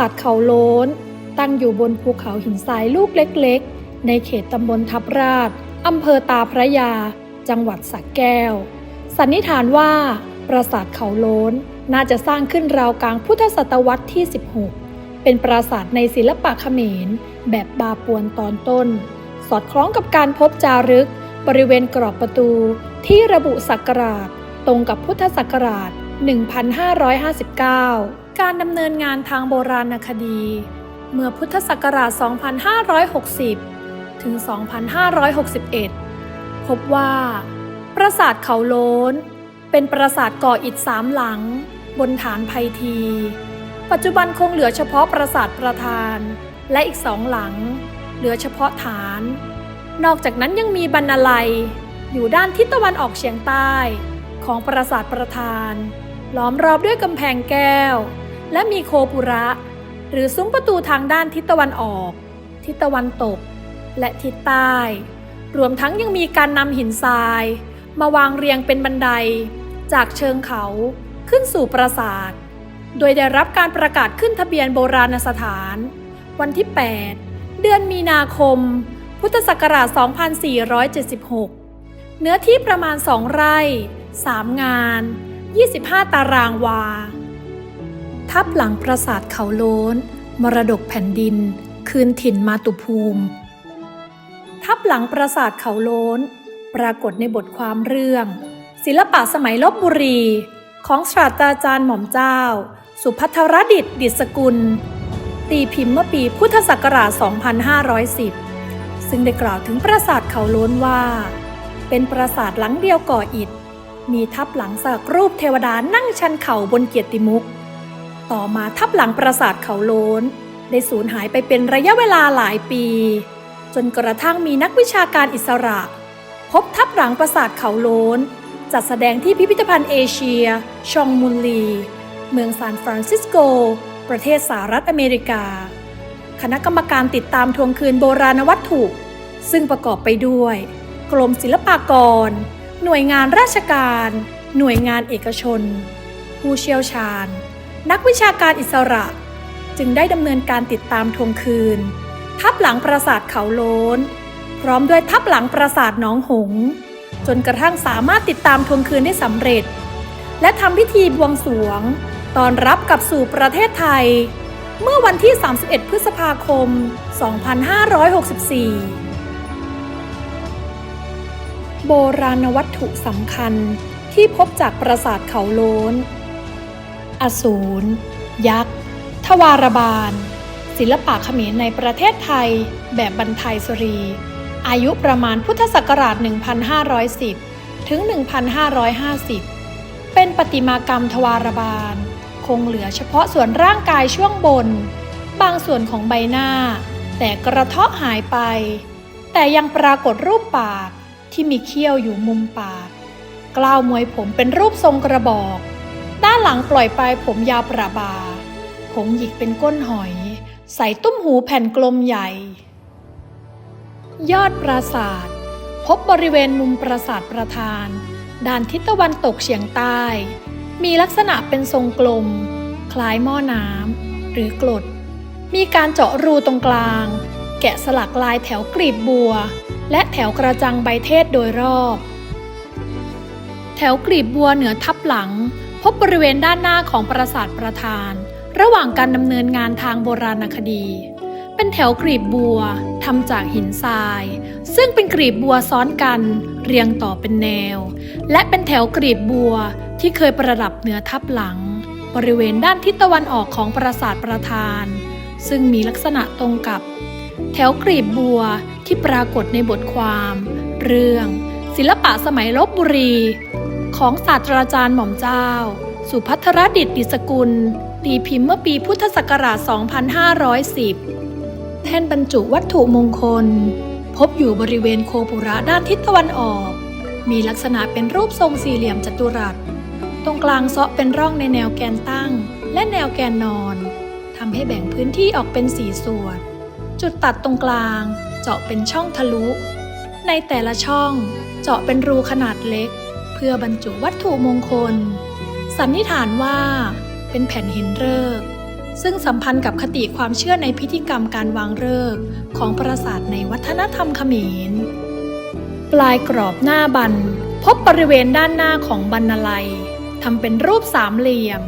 ปราสาทเขาโล้น ตั้งอยู่บนภูเขาหินทรายลูกเล็กๆ ในเขตตำบลทับราชอำเภอตาพระยา จังหวัดสระแก้ว สันนิษฐานว่าปราสาทเขาโล้นน่าจะสร้างขึ้นราวกลางพุทธศตวรรษที่ 16 เป็นปราสาทในศิลปะเขมร แบบบาปวนตอนต้น สอดคล้องกับการพบจารึก บริเวณกรอบประตูที่ระบุศักราช ตรงกับพุทธศักราช 1559 การดำเนินงานทางโบราณคดี เมื่อพุทธศักราช 2560 ถึง 2561 พบว่า ปราสาทเขาโล้น เป็นปราสาทก่ออิฐสามหลัง บนฐานไพที ปัจจุบันคงเหลือเฉพาะปราสาทประธาน และอีกสองหลัง เหลือเฉพาะฐาน นอกจากนั้นยังมีบรรณาลัย อยู่ด้านทิศตะวันออกเฉียงใต้ของปราสาทประธานล้อมรอบด้วยกำแพงแก้ว และมีโคปุระ หรือซุ้มประตูทางด้านทิศตะวันออก ทิศตะวันตก และทิศใต้ รวมทั้งยังมีการนำหินทราย มาวางเรียงเป็นบันได จากเชิงเขาขึ้นสู่ปราสาท โดยได้รับการประกาศขึ้นทะเบียนโบราณสถาน วันที่ 8 เดือนมีนาคม พุทธศักราช 2476 เนื้อที่ประมาณ 2 ไร่ 3 งาน 25 ตารางวา ทับหลังปราสาทเขาโล้น มรดกแผ่นดิน คืนถิ่นมาตุภูมิ ทับหลังปราสาทเขาโล้น ปรากฏในบทความเรื่อง ศิลปะสมัยลบบุรี ของศาสตราจารย์หม่อมเจ้า สุพัทรดิษฐ์ดิษกุล ตีพิมพ์เมื่อปีพุทธศักราช 2510 ซึ่งได้กล่าวถึงปราสาทเขาโล้นว่า เป็นปราสาทหลังเดียวก่ออิฐมีทับหลังสักรูปเทวดานั่งชันเข่าบนเกียรติมุก ต่อมาทับหลังปราสาทเขาโล้น ได้สูญหายไปเป็นระยะเวลาหลายปี จนกระทั่งมีนักวิชาการอิสระ พบทับหลังปราสาทเขาโล้น จัดแสดงที่พิพิธภัณฑ์เอเชีย ชองมุนลี เมืองซานฟรานซิสโก ประเทศสหรัฐอเมริกา คณะกรรมการติดตามทวงคืนโบราณวัตถุ ซึ่งประกอบไปด้วย กรมศิลปากร หน่วยงานราชการ หน่วยงานเอกชน ผู้เชี่ยวชาญ นักวิชาการอิสระ จึงได้ดำเนินการติดตามทวงคืน ทับหลังปราสาทเขาโล้น พร้อมด้วยทับหลังปราสาทน้องหงส์จนกระทั่งสามารถติดตามทวงคืนได้สำเร็จ และทำพิธีบวงสรวงตอนรับกลับสู่ประเทศไทย เมื่อวันที่ 31 พฤษภาคม 2564 โบราณวัตถุสำคัญที่พบจากปราสาทเขาโล้น อสูร ยักษ์ ทวารบาล ศิลปะเขมรในประเทศไทย แบบบรรทายสรี อายุประมาณพุทธศักราช 1510 ถึง 1550 เป็นประติมากรรมทวารบาล คงเหลือเฉพาะส่วนร่างกายช่วงบน บางส่วนของใบหน้า แต่กระเทาะหายไป แต่ยังปรากฏรูปปากที่มีเขี้ยวอยู่มุมปาก กล้าวมวยผมเป็นรูปทรงกระบอก ด้านหลังปล่อยปลายผมยาวประบา ผมหยิกเป็นก้นหอย ใส่ตุ้มหูแผ่นกลมใหญ่ ยอดปราสาท พบบริเวณมุมปราสาทประธาน ด้านทิศตะวันตกเฉียงใต้ มีลักษณะเป็นทรงกลม คล้ายหม้อน้ำหรือกรด มีการเจาะรูตรงกลาง แกะสลักลายแถวกลีบบัว และแถวกระจังใบเทศโดยรอบ แถวกลีบบัวเหนือทับหลัง พบบริเวณด้านหน้าของปราสาทประธาน ระหว่างการดำเนินงานทางโบราณคดี เป็นแถวกลีบบัวทำจากหินทราย ซึ่งเป็นกลีบบัวซ้อนกัน เรียงต่อเป็นแนว และเป็นแถวกลีบบัวที่เคยประดับเหนือทับหลัง บริเวณด้านทิศตะวันออกของปราสาทประธาน ซึ่งมีลักษณะตรงกับ แถวกลีบบัวที่ปรากฏในบทความ เรื่อง ศิลปะสมัยลบบุรี ของศาสตราจารย์หม่อมเจ้า สุพัทรดิษฐ์ดิสกุล ตีพิมพ์เมื่อปีพุทธศักราช 2510 แท่นบรรจุวัตถุมงคล พบอยู่บริเวณโคปุระด้านทิศตะวันออก มีลักษณะเป็นรูปทรงสี่เหลี่ยมจัตุรัส ตรงกลางเซาะเป็นร่องในแนวแกนตั้ง และแนวแกนนอนทำให้แบ่งพื้นที่ออกเป็นสี่ส่วน จุดตัดตรงกลาง เจาะเป็นช่องทะลุ ในแต่ละช่องเจาะเป็นรูขนาดเล็ก พื่อบรรจุวัตถุมงคล สันนิษฐานว่า เป็นแผ่นหินฤกษ์ซึ่งสัมพันธ์กับคติความเชื่อในพิธีกรรมการวางฤกษ์ของปราสาทในวัฒนธรรมเขมร ปลายกรอบหน้าบัน พบบริเวณด้านหน้าของบรรณาลัยทำเป็นรูปสามเหลี่ยม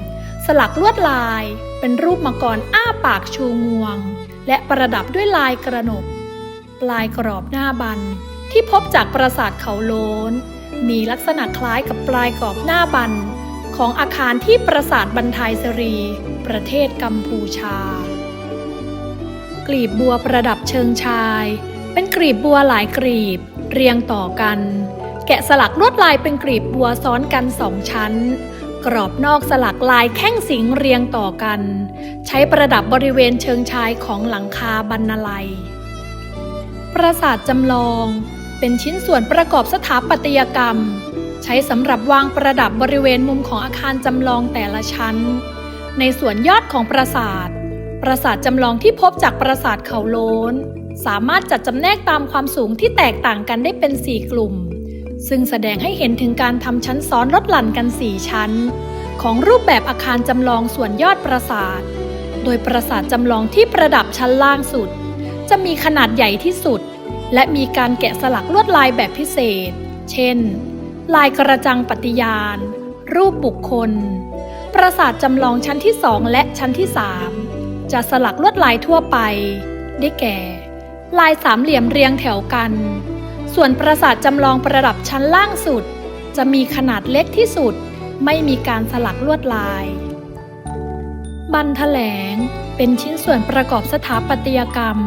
สลักลวดลายเป็นรูปมังกรอ้าปากชูงวง และประดับด้วยลายกระหนก ปลายกรอบหน้าบันที่พบจากปราสาทเขาโลน มีลักษณะคล้ายกับปลายกรอบหน้าบัน ของอาคารที่ปราสาทบันทายสรี ประเทศกัมพูชา กลีบบัวประดับเชิงชาย เป็นกลีบบัวหลายกลีบ เรียงต่อกัน แกะสลักลวดลายเป็นกลีบบัวซ้อนกันสองชั้น กรอบนอกสลักลายแข้งสิงเรียงต่อกัน ใช้ประดับบริเวณเชิงชายของหลังคาบรรณาลัย ปราสาทจำลอง เป็นชิ้นส่วนประกอบสถาปัตยกรรม ใช้สำหรับวางประดับบริเวณมุมของอาคารจำลองแต่ละชั้น ในส่วนยอดของปราสาท ปราสาทจำลองที่พบจากปราสาทเขาโลนสามารถจัดจำแนกตามความสูงที่แตกต่างกันได้เป็น 4 กลุ่ม ซึ่งแสดงให้เห็นถึงการทำชั้นซ้อนลดหลั่นกัน 4 ชั้น ของรูปแบบอาคารจำลองส่วนยอดปราสาท โดยปราสาทจำลองที่ประดับชั้นล่างสุด จะมีขนาดใหญ่ที่สุด และมีการแกะสลักลวดลายแบบพิเศษ เช่น ลายกระจังปฏิญาณ รูปบุคคล ปราสาทจำลองชั้นที่สองและชั้นที่สามจะสลักลวดลายทั่วไป ได้แก่ ลายสามเหลี่ยมเรียงแถวกัน ส่วนปราสาทจำลองประดับชั้นล่างสุด จะมีขนาดเล็กที่สุด ไม่มีการสลักลวดลาย บันแถลงเป็นชิ้นส่วนประกอบสถาปัตยกรรม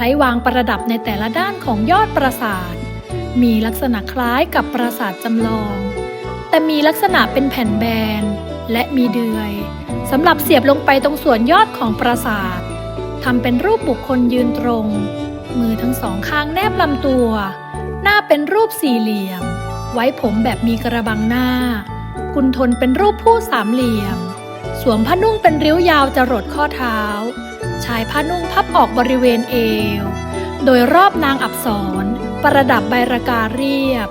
ใช้วางประดับในแต่ละด้านของยอดปราสาท มีลักษณะคล้ายกับปราสาทจำลอง แต่มีลักษณะเป็นแผ่นแบน และมีเดือยสำหรับเสียบลงไปตรงส่วนยอดของปราสาททำเป็นรูปบุคคลยืนตรง มือทั้งสองข้างแนบลำตัว หน้าเป็นรูปสี่เหลี่ยม ไว้ผมแบบมีกระบังหน้า กุนทนเป็นรูปผู้สามเหลี่ยม สวมผ้านุ่งเป็นริ้วยาวจรดข้อเท้า ชายผ้านุ่งพับออกบริเวณเอว โดยรอบนางอับสรประดับใบระกาเรียบ